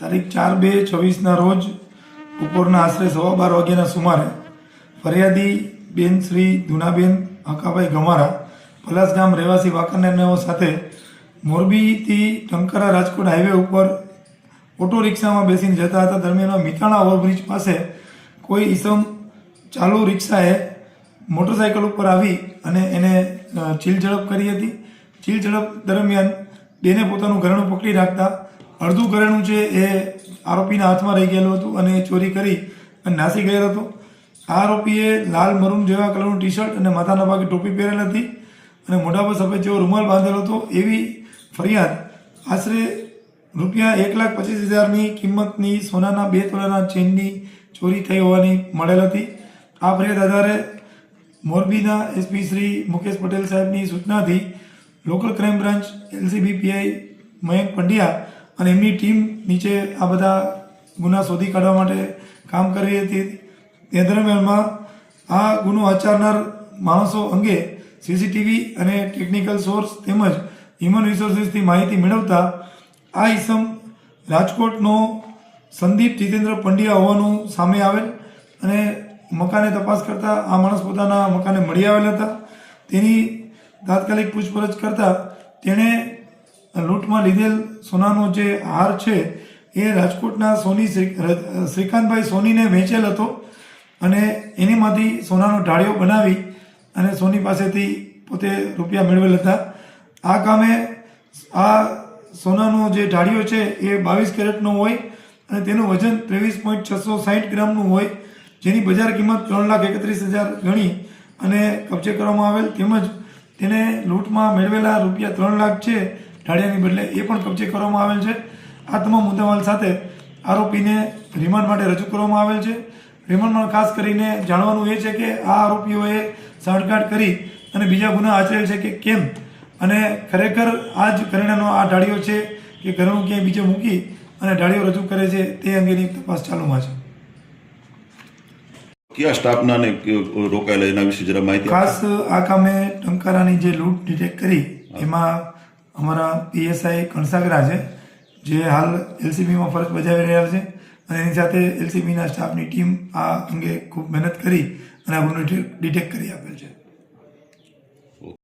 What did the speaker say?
તારીખ ચાર બે છવ્વીસના રોજ બપોરના આશરે સવા બાર વાગ્યાના સુમારે ફરિયાદી બેન શ્રી ધુનાબેન હકાભાઈ ગમારા પલાસ ગામ રહેવાસી વાંકાનેરનાઓ સાથે મોરબીથી ટંકારા રાજકોટ હાઈવે ઉપર ઓટો રિક્ષામાં બેસીને જતા હતા. દરમિયાન મિતાણા ઓવરબ્રિજ પાસે કોઈ ઈસમ ચાલુ રિક્ષાએ મોટરસાયકલ ઉપર આવી અને એને ચીલઝડપ ચીલ ઝડપ કરી હતી. ચીલ ઝડપ દરમિયાન બેને પોતાનું ઘરેણું પકડી રાખતા અડધું ઘરેણું છે એ આરોપીના હાથમાં રહી ગયેલું હતું અને એ ચોરી કરી અને નાસી ગયેલો હતો. આરોપીએ લાલ મરૂન જેવા કલરનું ટી શર્ટ અને માથાના ભાગે ટોપી પહેરેલ હતી અને મોઢા પર સફેદ જેવો રૂમાલ બાંધેલો હતો. એવી ફરિયાદ આશરે રૂપિયા એક લાખ પચીસ હજારની કિંમતની સોનાના બે તોલાના ચેનની ચોરી થઈ હોવાની મળેલ હતી. આ ફરિયાદ આધારે મોરબીના એસપી શ્રી મુકેશ પટેલ સાહેબની સૂચનાથી local crime branch LCB PI Mayank Pandya અને એમની ટીમ નીચે આ બધા ગુના શોધી કાઢવા માટે કામ કરી હતી. તે દરમિયાનમાં આ ગુનો આચરનાર માણસો અંગે સીસીટીવી અને ટેકનિકલ સોર્સ તેમજ હ્યુમન રિસોર્સિસથી માહિતી મેળવતા આ ઈસમ રાજકોટનો સંદીપ જીતેન્દ્ર પંડ્યા હોવાનું સામે આવેલ અને મકાને તપાસ કરતા આ માણસ પોતાના મકાને મળી આવેલા હતા. તેની તાત્કાલિક પૂછપરછ કરતા તેણે લૂંટમાં લીધેલ સોનાનો જે હાર છે, એ રાજકોટના સોની શ્રીકાંતભાઈ સોનીને વેચેલ હતો અને એનીમાંથી સોનાનો ઢાળિયો બનાવી અને સોની પાસેથી પોતે રૂપિયા મેળવેલ હતા. આ કામે આ સોનાનો જે ઢાળિયો છે, એ બાવીસ કેરેટનો હોય અને તેનું વજન ત્રેવીસ પોઈન્ટ છસો સાહીઠ ગ્રામનું હોય, જેની બજાર કિંમત ત્રણ લાખ એકત્રીસ હજાર ગણી અને કબજે કરવામાં આવેલ. તેમજ તેને લૂંટમાં મેળવેલા રૂપિયા ત્રણ લાખ છે ઢાળિયાની બદલે એ પણ કબજે કરવામાં આવેલ છે. આ તમામ મુદ્દામાલ સાથે આરોપીને રિમાન્ડ માટે રજૂ કરવામાં આવેલ છે. રિમાન્ડમાં ખાસ કરીને જાણવાનું એ છે કે આ આરોપીઓએ સાંઠગાંઠ કરી અને બીજા ગુના આચરેલ છે કે કેમ? અને ખરેખર આ જ ઘરેણાનો આ ઢાળીઓ છે કે ઘરેણું ક્યાંય બીજે મૂકી અને ઢાળીઓ રજૂ કરે છે તે અંગેની તપાસ ચાલુમાં છે. કયા સ્ટાફના ને રોકાયેલા એના વિશે જરા માહિતી ખાસ આ કામે ટંકારાની જે લૂંટ ડિટેક્ટ કરી એમાં અમારા પીએસઆઈ કણસાગરા છે, જે હાલ એલસીબીમાં ફરજ બજાવી રહ્યા છે અને એની સાથે એલસીબીના સ્ટાફની ટીમ આ અંગે ખૂબ મહેનત કરી અને આ ગુનો ડિટેક્ટ કરી આપેલ છે.